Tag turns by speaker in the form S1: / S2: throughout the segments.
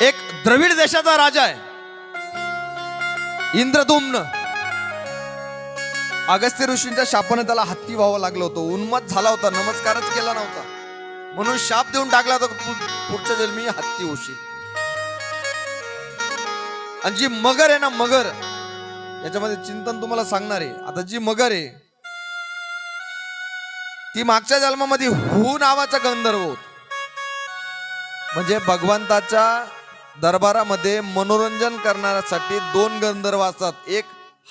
S1: एक द्रविड देशाचा राजा आहे. इंद्रदुम्न. अगस्त्य ऋषींच्या शापाने त्याला हत्ती व्हावं लागलं होतं. उन्मत झाला होता नमस्कारच केला नव्हता. म्हणून शाप देऊन टाकला होता पुढच्या जन्मी हत्ती होशील. आणि जी मगर आहे ना मगर याच्यामध्ये चिंतन तुम्हाला सांगणार आहे. आता जी मगर आहे ती मागच्या जन्मामध्ये हू नावाचा गंधर्व होत. म्हणजे भगवंताच्या दरबारामध्ये मनोरंजन करण्यासाठी दोन गंधर्व असतात. एक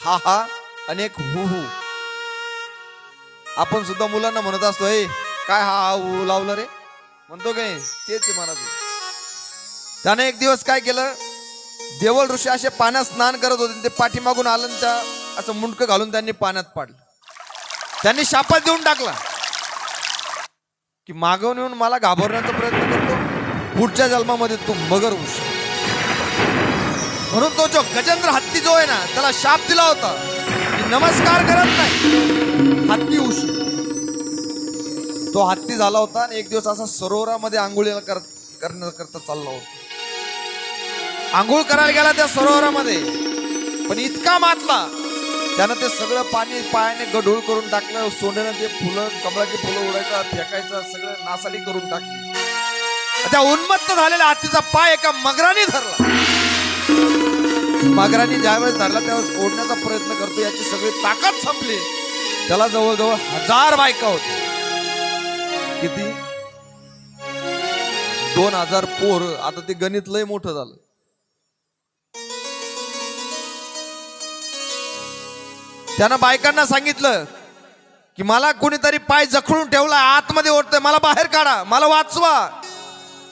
S1: हा हा आणि एक हु हु आपण सुद्धा मुलांना म्हणत असतो हे काय हा हा हु लावलं रे? म्हणतो की नाही तेच महाराज. त्याने एक दिवस काय केलं? देवळ ऋषी असे पाण्यात स्नान करत होते ते पाठीमागून आलं त्या असं मुंडकं घालून त्यांनी पाण्यात पाडलं. त्यांनी शापात देऊन टाकला. की मागवून येऊन मला घाबरण्याचा प्रयत्न करतो. पुढच्या जन्मामध्ये तू मगर होऊस म्हणून तो जो गजेंद्र हत्ती जो आहे ना त्याला शाप दिला होता. की नमस्कार करत नाही. हत्ती उशी. तो हत्ती झाला होता आणि एक दिवस असा सरोवरामध्ये आंघोळीला कर करण्याकरता चालला होता. आंघोळ करायला गेला त्या सरोवरामध्ये. पण इतका मातला त्यानं ते सगळं पाणी पायाने गढूळ करून टाकलं सोन्यानं ते फुलं कमळाची फुलं उडायचं फेकायचं सगळं नासाडी करून टाकली. त्या उन्मत्त झालेल्या हत्तीचा पाय एका मगराने धरला. मगराने ज्यावेळेस धरला त्यावेळेस ओढण्याचा प्रयत्न करतो. याची सगळी ताकद संपली. त्याला जवळजवळ हजार बायका होत्या किती? दोन हजार पोर. आता ते गणित लय मोठं झालं. त्यानं बायकांना सांगितलं की मला कोणीतरी पाय जखडून ठेवला आतमध्ये ओढतोय. मला बाहेर काढा. मला वाचवा.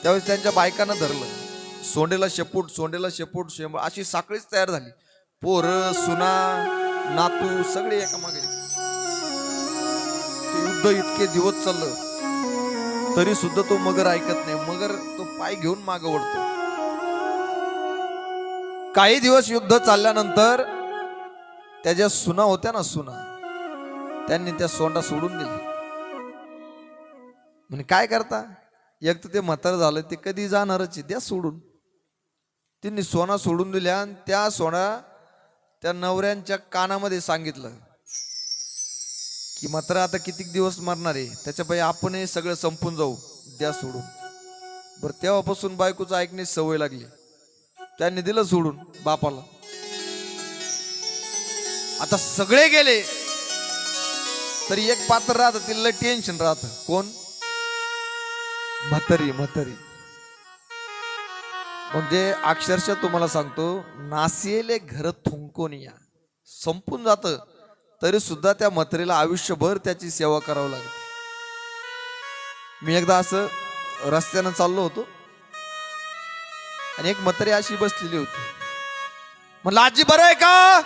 S1: त्यावेळेस त्यांच्या बायकांना धरलं. सोंडेला शेपूट सोंडेला शेपूट शेंब अशी साखळीच तयार झाली. पोर सुना नातू सगळे एका मागे. युद्ध इतके दिवस चाललं तरी सुद्धा तो मगर ऐकत नाही. मगर तो पाय घेऊन माग ओढतो काही दिवस युद्ध चालल्यानंतर त्याच्या सुना होत्या ना सुना त्यांनी त्या सोंडा सोडून दिली म्हणजे काय करता? एक तर ते म्हातार झालं ते कधी जाणारच द्या सोडून. तिने सोना सोडून दिल्या आणि त्या सोना त्या नवऱ्यांच्या कानामध्ये सांगितलं की मात्र आता कितीक दिवस मरणार आहे? त्याच्यापाई आपण हे सगळं संपून जाऊ द्या सोडून. बरं तेव्हापासून बायकोचं ऐकण्याची सवय लागली. त्यांनी दिलं सोडून बापाला. आता सगळे गेले तरी एक पात्र राहत तिला टेन्शन राहत. कोण? म्हातारी म्हातारी. म्हणजे अक्षरशः तुम्हाला सांगतो नासियेले घर थुंकून या. संपून जात तरी सुद्धा त्या मत्रेला आयुष्यभर त्याची सेवा करावी लागते. मी एकदा असं रस्त्यानं चाललो होतो आणि एक मत्री अशी बसलेली होती. म्हणलं आजी बरं आहे का?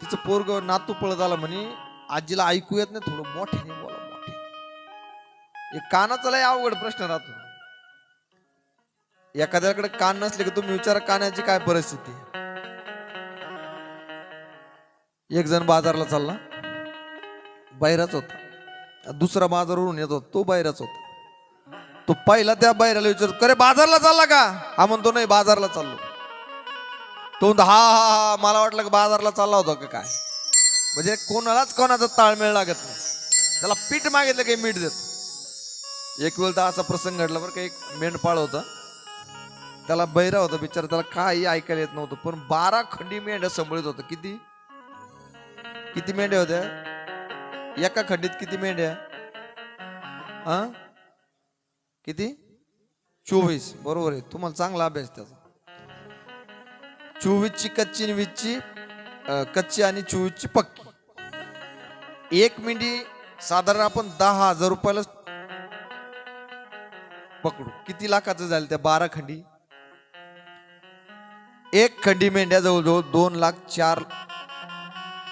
S1: तिचं पोरग नातू पळत आला म्हणे आजीला ऐकू येत नाही थोडं मोठ्याने बोला मोठे एक कानाचा लय अवघड प्रश्न राहतो. एखाद्याकडे कान नसले की तुम्ही विचारा कानाची काय परिस्थिती एक जण बाजारला चालला. बाहेरच होता. दुसरा बाजारवरून येत होता. तो बाहेरच होता. तो पहिला त्या बाहेरला विचारतो अरे बाजारला चालला का? हा म्हणतो नाही बाजारला चाललो. तो म्हणतो हा हा हा मला वाटलं की बाजारला चालला होता का काय? म्हणजे कोणालाच कोणाचा ताळमेळ लागत नाही. त्याला पीठ मागितलं काही मीठ देत. एक वेळ तर असा प्रसंग घडला बरं का एक मेंढपाळ होता. त्याला बैरा होता बिचारा त्याला काही ऐकायला येत नव्हतं. पण बारा खंडी मेंढ्या सांभाळत होतं किती? किती मेंढ्या होत्या? एका खंडीत किती मेंढ्या? हा? किती? चोवीस. बरोबर आहे. तुम्हाला चांगला अभ्यास त्याचा. चोवीसची कच्ची वीसची कच्ची आणि चोवीसची पक्की. एक मेंढी साधारण आपण दहा हजार रुपयाला पकडू. किती लाखाचं झालं त्या बारा खंडी? एक खंडी मेंढ्या जवळजवळ दोन लाख चार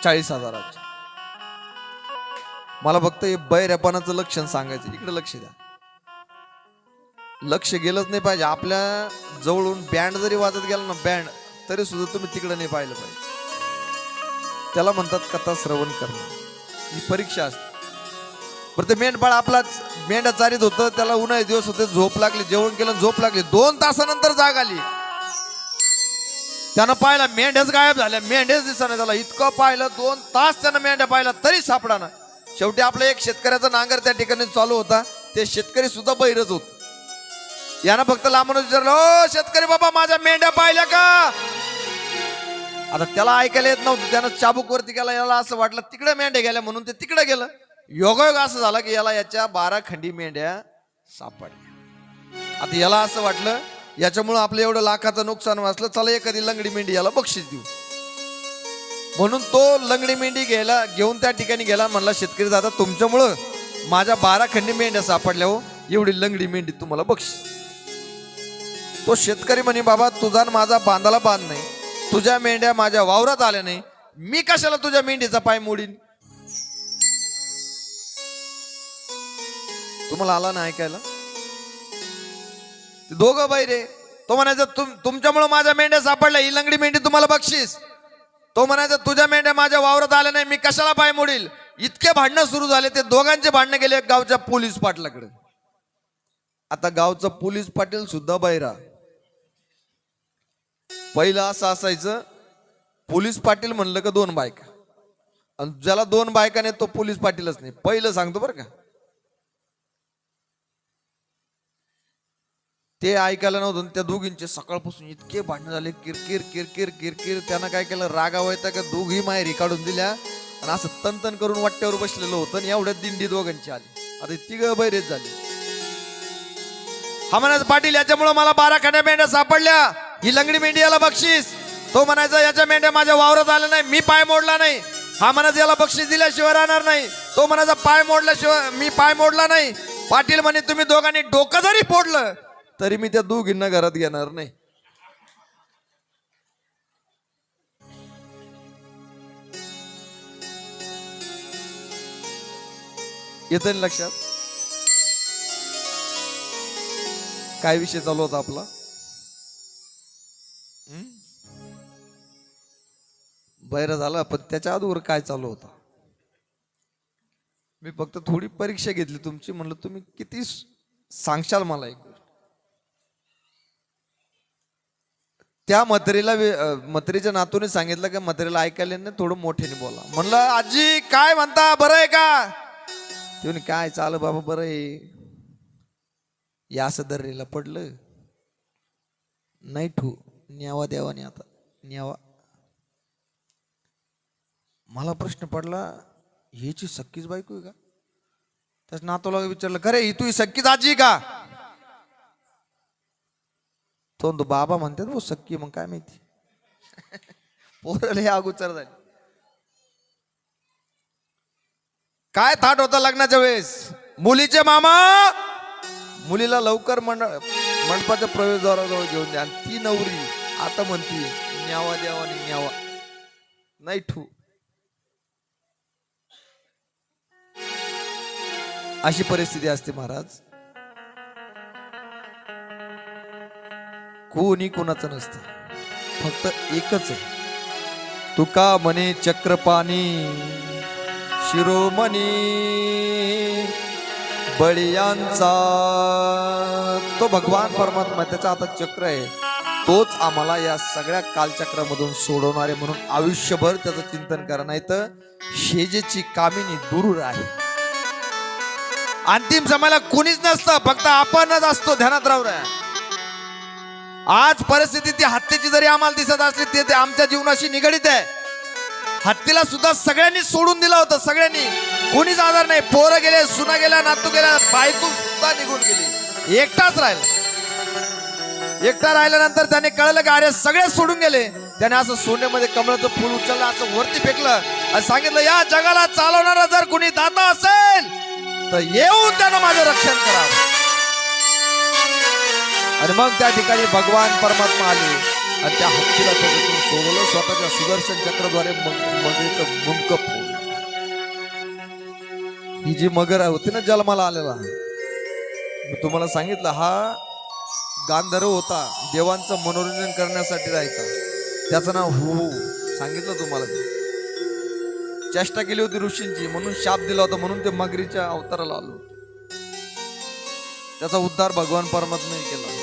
S1: चाळीस हजाराची. मला फक्त हे बैऱ्यापणाचं लक्षण सांगायचं इकडे लक्ष द्या. लक्ष गेलंच नाही पाहिजे. आपल्या जवळून बँड जरी वाजत गेला ना बँड तरी सुद्धा तुम्ही तिकडे नाही पाहिलं पाहिजे. त्याला म्हणतात कथा श्रवण करणं. ही परीक्षा असते. बरं ते मेंढपाळ आपलाच मेंढ्या चारीत होतं त्याला उन्हाळी दिवस होते झोप लागली जेवण केलं झोप लागली. दोन तासानंतर जाग आली. त्यानं पाहिला मेंढ्याच गायब झाल्या मेंढ्याच दिसना त्याला इतकं पाहिलं दोन तास त्यानं मेंढ्या पाहिला तरी सापडाना. शेवटी आपलं एक शेतकऱ्याचा नांगर त्या ठिकाणी चालू होता. ते शेतकरी सुद्धा बैरच होत. यानं फक्त लांबून विचारलं ओ शेतकरी बाबा माझ्या मेंढ्या पाहिल्या का? आता त्याला ऐकायला येत नव्हतं. त्यानं चाबूक वरती गेला याला असं वाटलं तिकडे मेंढ्या गेल्या म्हणून ते तिकडे गेलं. योगायोग असं झालं की याला याच्या बारा खंडी मेंढ्या सापडल्या. आता याला असं वाटलं याच्यामुळं आपलं एवढं लाखाचं नुकसान वाचलं चला एखादी लंगडी मेंढी याला बक्षीस देऊ. म्हणून तो लंगडी मेंढी घ्यायला घेऊन त्या ठिकाणी गेला म्हणला शेतकरी दादा तुमच्यामुळं माझ्या बारा खंडी मेंढ्या सापडल्या हो एवढी लंगडी मेंढी तुम्हाला बक्षीस. तो शेतकरी म्हणे बाबा तुझा माझा बांधाला बांध नाही तुझ्या मेंढ्या माझ्या वावरात आल्या नाही मी कशाला तुझ्या मेंढीचा पाय मोडीन? तुम्हाला आला ना ऐकायला? ते दोघं बाई रे तो म्हणायचा तुम तुमच्यामुळं माझ्या मेंढ्या सापडल्या ही लंगडी मेंढी तुम्हाला बक्षीस. तो म्हणायचा तुझ्या मेंढ्या माझ्या वावरात आल्या नाही मी कशाला पाय मोडील? इतके भांडणं सुरू झाले ते दोघांचे भांडणं गेले गावच्या पोलीस पाटलाकडे. आता गावचं पोलीस पाटील सुद्धा बैरा. पहिलं असं असायचं पोलीस पाटील म्हणलं का दोन बायका? आणि ज्याला दोन बायका नाही तो पोलीस पाटीलच नाही. पहिलं सांगतो बरं का. ते ऐकायला नव्हतं त्या दोघींचे सकाळपासून इतके भांडणं झाले किरकिर किरकिर किरकिर. त्यानं काय केलं? रागावायता का? दोघी माहेरी काढून दिल्या आणि असं तनतन करून वाट्यावर बसलेलं होतं आणि एवढ्या दिंडी दोघांची आली. आता तिघ बैरेच झाली. हा म्हणायचा पाटील याच्यामुळे मला बारा खाण्या मेंढ्या सापडल्या. ही लंगडी मेंढी याला बक्षीस. तो म्हणायचा याच्या मेंढ्या माझ्या वावरात आल्या नाही मी पाय मोडला नाही. हा म्हणायचा याला बक्षीस दिल्याशिवाय राहणार नाही. तो म्हणायचा पाय मोडल्याशिवाय मी पाय मोडला नाही. पाटील म्हणे तुम्ही दोघांनी डोकं जरी फोडलं तरी मी त्या दोघींना घरात घेणार नाही. येत लक्षात? काय विषय चालू होता आपला? हं? बैर झाला पण त्याच्या आधीवर काय चालू होता? मी फक्त थोडी परीक्षा घेतली तुमची म्हणलं तुम्ही किती सांगशाल मला एक. त्या मत्रीला मत्रीच्या नातूने सांगितलं की मत्रीला ऐकायला नाही थोडं मोठ्याने बोला. म्हणलं आजी काय म्हणता? बरं आहे का? ते काय चाल बाबा बरं आहे. या असं पडलं. नाही ठू न्यावा द्यावाने आता न्यावा. मला प्रश्न पडला ह्याची सक्कीच बायको आहे का? त्याच नातोला विचारलं खरे ही तू सक्कीच आजी आहे का? तो बाबा म्हणतात वो सक्की मग काय माहिती? पोरले हे अगोचर झाली. काय थाट होता लग्नाच्या वेळेस? मुलीचे मामा मुलीला लवकर मंड मंडपाच्या प्रवेशद्वाराजवळ घेऊन द्या. आणि ती नवरी आता म्हणती न्यावा द्यावा आणि न्यावा. नाही ठू. अशी परिस्थिती असते महाराज. कोणी कोणाचं नसतं. फक्त एकच आहे. तुका म्हणे चक्रपाणी शिरोमणी बळियांचा. तो भगवान परमात्मा त्याचा आता चक्र आहे. तोच आम्हाला या सगळ्या कालचक्रामधून सोडवणारे म्हणून आयुष्यभर त्याचं चिंतन करा नाही तर शेजेची कामिनी दूर आहे. अंतिम जमायला कोणीच नसतं फक्त आपणच असतो ध्यानात राहू रे आज परिस्थिती ती हत्तीची जरी आम्हाला दिसत असली ते ते आमच्या जीवनाशी निगडीत आहे. हत्तीला सुद्धा सगळ्यांनी सोडून दिलं होतं सगळ्यांनी. कोणीच आधार नाही. पोरं गेले सुना गेल्या नातू गेल्या बायको सुद्धा निघून गेली. एकटाच राहिला. एकटा राहिल्यानंतर त्याने कळलं की अरे सगळे सोडून गेले. त्याने असं सोन्यामध्ये कमळाचं फुल उचललं असं वरती फेकलं आणि सांगितलं या जगाला चालवणारा जर कुणी दाता असेल तर येऊन त्यानं माझं रक्षण करावं. आणि मग त्या ठिकाणी भगवान परमात्मा आले. आणि त्या हत्तीला त्याच्यातून सोडवलं स्वतःच्या सुदर्शन चक्राद्वारे मगरीचं मुंडक ही जी मगर होती ना जन्माला आलेला मी तुम्हाला सांगितलं हा गांधर्व होता देवांचं मनोरंजन करण्यासाठी राहायचा. त्याचं नाव हो. सांगितलं तुम्हाला मी. चेष्टा केली होती ऋषींची म्हणून शाप दिला होता म्हणून ते मगरीच्या अवताराला आलो त्याचा उद्धार भगवान परमात्म्याने केला.